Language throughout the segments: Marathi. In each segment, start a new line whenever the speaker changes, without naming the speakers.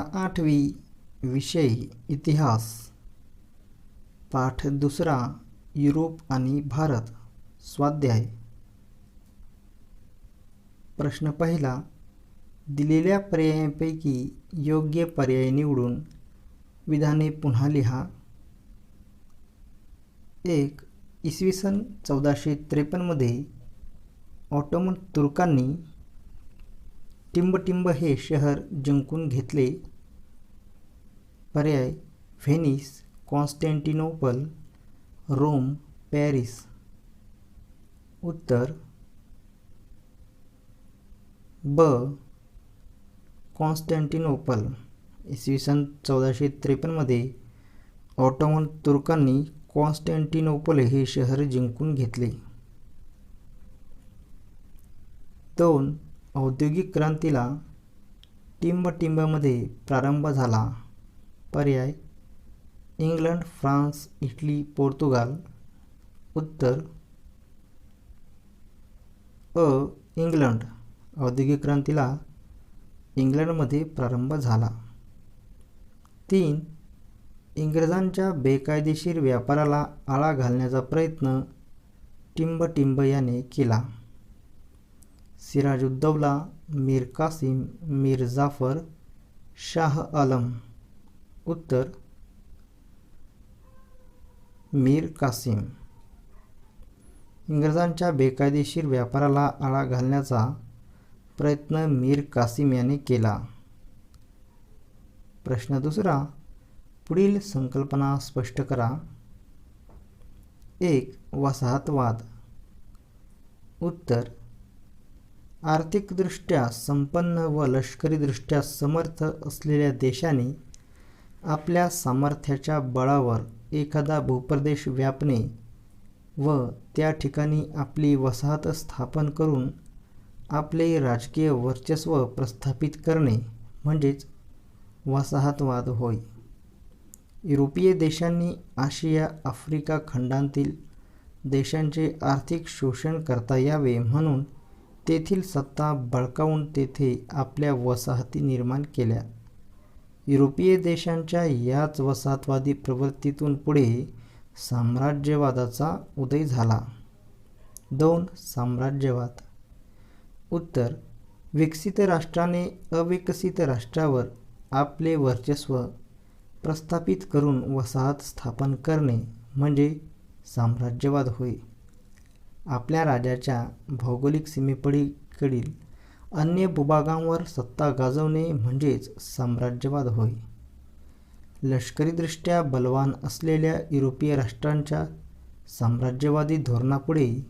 आठवी विषय इतिहास. पाठ दुसरा युरोप आणि भारत स्वाध्याय. प्रश्न पहिला दिलेल्या पर्यायांपैकी योग्य पर्याय निवडून विधाने पुन्हा लिहा. एक इसवी सन चौदाशे त्रेपन्नमध्ये ऑटोमन तुर्कांनी टिंबटिंब हे शहर जिंकून घेतले. पर्याय. Venice Constantinople Rome Paris. उत्तर. ब. कॉन्स्टँटिनोपल इसवी सन चौदाशे त्रेपन्नमध्ये ऑटोमन तुर्कांनी कॉन्स्टँटिनोपल हे शहर जिंकून घेतले. दोन. औद्योगिक क्रांतीला टिंबटिंबामध्ये प्रारंभ झाला. पर्याय. England France Italy Portugal. उत्तर. अ. इंग्लंड. औद्योगिक क्रांतीला इंग्लंडमध्ये प्रारंभ झाला. तीन. इंग्रजांच्या बेकायदेशीर व्यापाराला आळा घालण्याचा प्रयत्न टिंब टिंब याने केला. सिराजुद्दौला मीर कासिम मीर जाफर शाह आलम. उत्तर मीर कासिम. इंग्रजांच्या बेकायदेशीर व्यापाराला आळा घालण्याचा प्रयत्न मीर कासिम याने केला. प्रश्न दुसरा पुढील संकल्पना स्पष्ट करा. एक वसाहतवाद. उत्तर आर्थिकदृष्ट्या संपन्न व लष्करीदृष्ट्या समर्थ असलेल्या देशाने आपल्या सामर्थ्याच्या बळावर एखादा भूप्रदेश व्यापणे व त्या ठिकाणी आपली वसाहत स्थापन करून आपले राजकीय वर्चस्व प्रस्थापित करणे म्हणजेच वसाहतवाद होय. युरोपीय देशांनी आशिया आफ्रिका खंडांतील देशांचे आर्थिक शोषण करता यावे म्हणून तेथील सत्ता बळकावून तेथे आपल्या वसाहती निर्माण केल्या. युरोपीय देशांच्या याच वसाहतवादी प्रवृत्तीतून पुढे साम्राज्यवादाचा उदय झाला. दोन साम्राज्यवाद. उत्तर. विकसित राष्ट्राने अविकसित राष्ट्रावर आपले वर्चस्व प्रस्थापित करून वसाहत स्थापन करणे म्हणजे साम्राज्यवाद होय. आपल्या राज्याच्या भौगोलिक सीमेपलीकडील अन्य भूभागांवर सत्ता गाजवणे म्हणजेच साम्राज्यवाद होय. लष्करीदृष्ट्या बलवान असलेल्या युरोपीय राष्ट्रांच्या साम्राज्यवादी धोरणापुढे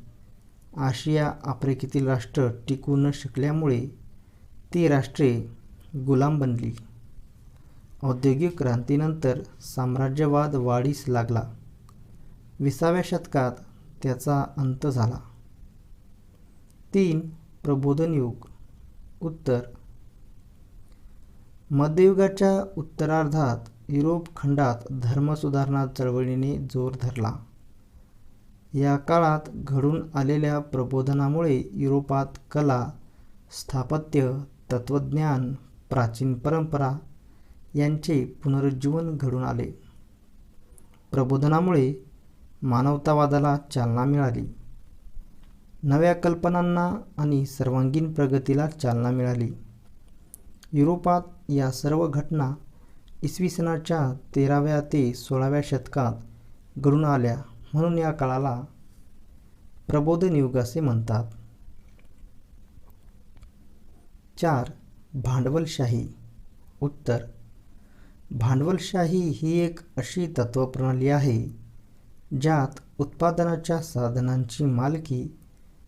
आशिया आफ्रिकेतील राष्ट्र टिकू न शकल्यामुळे ती राष्ट्रे गुलाम बनली. औद्योगिक क्रांतीनंतर साम्राज्यवाद वाढीस लागला. विसाव्या शतकात त्याचा अंत झाला. तीन प्रबोधन युग. उत्तर. मध्ययुगाच्या उत्तरार्धात युरोप खंडात धर्मसुधारणा चळवळीने जोर धरला. या काळात घडून आलेल्या प्रबोधनामुळे युरोपात कला स्थापत्य तत्त्वज्ञान प्राचीन परंपरा यांचे पुनरुज्जीवन घडून आले. प्रबोधनामुळे मानवतावादाला चालना मिळाली. नव्या कल्पनांना आणि सर्वांगीण प्रगतीला चालना मिळाली. युरोपात या सर्व घटना इसवी सनाच्या तेराव्या ते सोळाव्या शतकात घडून आल्या म्हणून या काळाला प्रबोधन युग असे म्हणतात. चार. भांडवलशाही. उत्तर. भांडवलशाही ही एक अशी तत्त्वप्रणाली आहे ज्यात उत्पादनाच्या साधनांची मालकी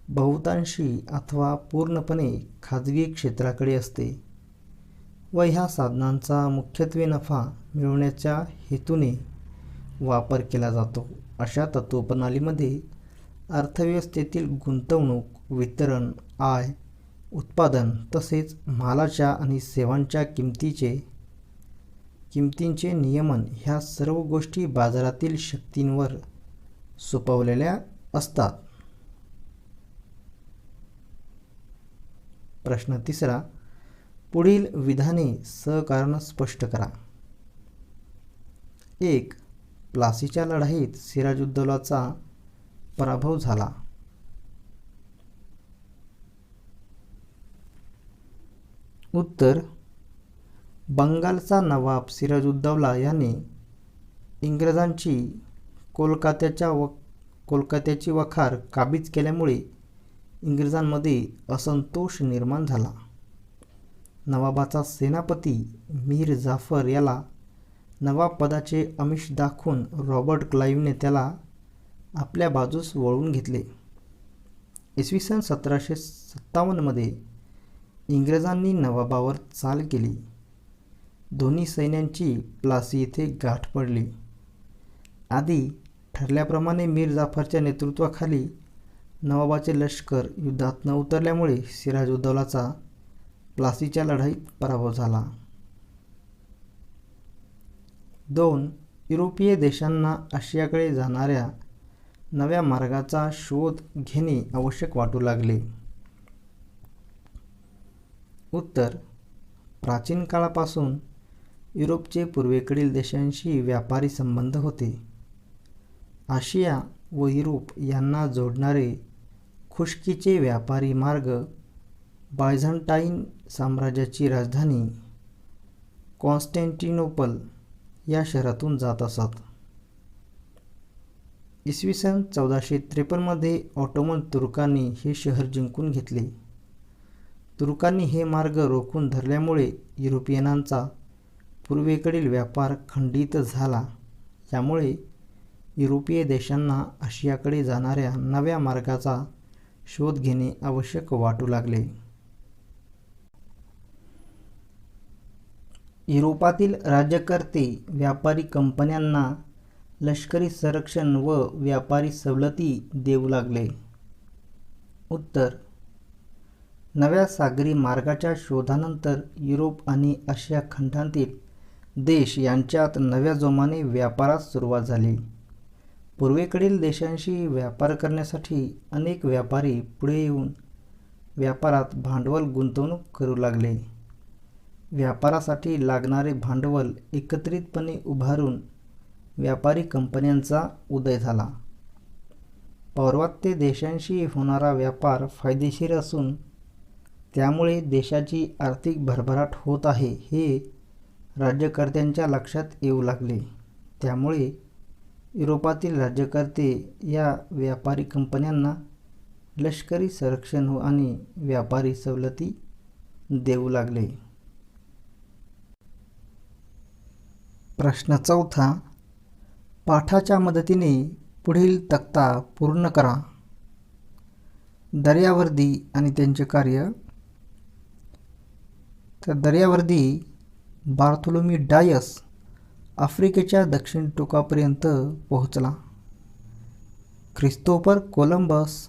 बहुतांशी अथवा पूर्णपणे खाजगी क्षेत्राकडे असते व ह्या साधनांचा मुख्यत्वे नफा मिळवण्याच्या हेतूने वापर केला जातो. अशा तत्त्वप्रणालीमध्ये अर्थव्यवस्थेतील गुंतवणूक वितरण आय उत्पादन तसेच मालाच्या आणि सेवांच्या किमतीचे किमतींचे नियमन ह्या सर्व गोष्टी बाजारातील शक्तींवर सोपवलेल्या असतात. प्रश्न तिसरा पुढील विधाने सहकारण स्पष्ट करा. एक प्लासीच्या लढाईत सिराजुद्दौलाचा पराभव झाला. उत्तर बंगालचा नवाब सिराजुद्दौला याने इंग्रजांची कोलकात्याच्या व कोलकात्याची वखार काबीज केल्यामुळे इंग्रजांमध्ये असंतोष निर्माण झाला. नवाबाचा सेनापती मीर जाफर याला नवाब पदाचे आमिष दाखवून रॉबर्ट क्लाईव्हने त्याला आपल्या बाजूस वळवून घेतले. इसवी सन सतराशे सत्तावन्नमध्ये इंग्रजांनी नवाबावर चाल केली. दोन्ही सैन्यांची प्लासी येथे गाठ पडली. आधी ठरल्याप्रमाणे मीर जाफरच्या नेतृत्वाखाली नवाबाचे लष्कर युद्धात न उतरल्यामुळे सिराजुद्दौलाचा प्लासीच्या लढाईत पराभव झाला. दोन युरोपीय देशांना आशियाकडे जाणाऱ्या नव्या मार्गाचा शोध घेणे आवश्यक वाटू लागले. उत्तर प्राचीन काळापासून युरोपचे पूर्वेकडील देशांशी व्यापारी संबंध होते. आशिया व युरोप यांना जोडणारे खुष्कीचे व्यापारी मार्ग बायझंटाईन साम्राज्याची राजधानी कॉन्स्टँटिनोपल या शहरातून जात असत. इसवी सन चौदाशे त्रेपन्नमध्ये ऑटोमन तुर्कांनी हे शहर जिंकून घेतले. तुर्कांनी हे मार्ग रोखून धरल्यामुळे युरोपियनांचा पूर्वेकडील व्यापार खंडित झाला. यामुळे युरोपीय देशांना आशियाकडे जाणाऱ्या नव्या मार्गाचा शोध घेणे आवश्यक वाटू लागले. युरोपातील राज्यकर्ते व्यापारी कंपन्यांना लष्करी संरक्षण व व्यापारी सवलती देऊ लागले. उत्तर नव्या सागरी मार्गाच्या शोधानंतर युरोप आणि आशिया खंडांतील देश यांच्यात नव्या जोमाने व्यापारास सुरुवात झाली. पूर्वेकडील देशांशी व्यापार करण्यासाठी अनेक व्यापारी पुढे येऊन व्यापारात भांडवल गुंतवणूक करू लागले. व्यापारासाठी लागणारे भांडवल एकत्रितपणे उभारून व्यापारी कंपन्यांचा उदय झाला. पौर्वात्य देशांशी होणारा व्यापार फायदेशीर असून त्यामुळे देशाची आर्थिक भरभराट होत आहे हे राज्यकर्त्यांच्या लक्षात येऊ लागले. त्यामुळे युरोपातील राज्यकर्ते या व्यापारी कंपन्यांना लष्करी संरक्षण आणि व्यापारी सवलती देऊ लागले. प्रश्न चौथा पाठाच्या मदतीने पुढील तक्ता पूर्ण करा. दर्यावर्दी आणि त्यांचे कार्य. तर दर्यावर्दी बार्थोलोमी डायस आफ्रिकेच्या दक्षिण टोकापर्यंत पोहोचला. ख्रिस्तोपर कोलंबस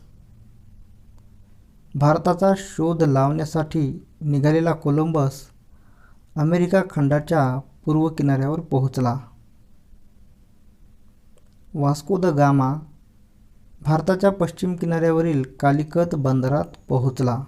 भारताचा शोध लावण्यासाठी निघालेला कोलंबस अमेरिका खंडाच्या पूर्व किनाऱ्यावर पोहोचला. वास्को द गामा भारताच्या पश्चिम किनाऱ्यावरील कालिकत बंदरात पोहोचला.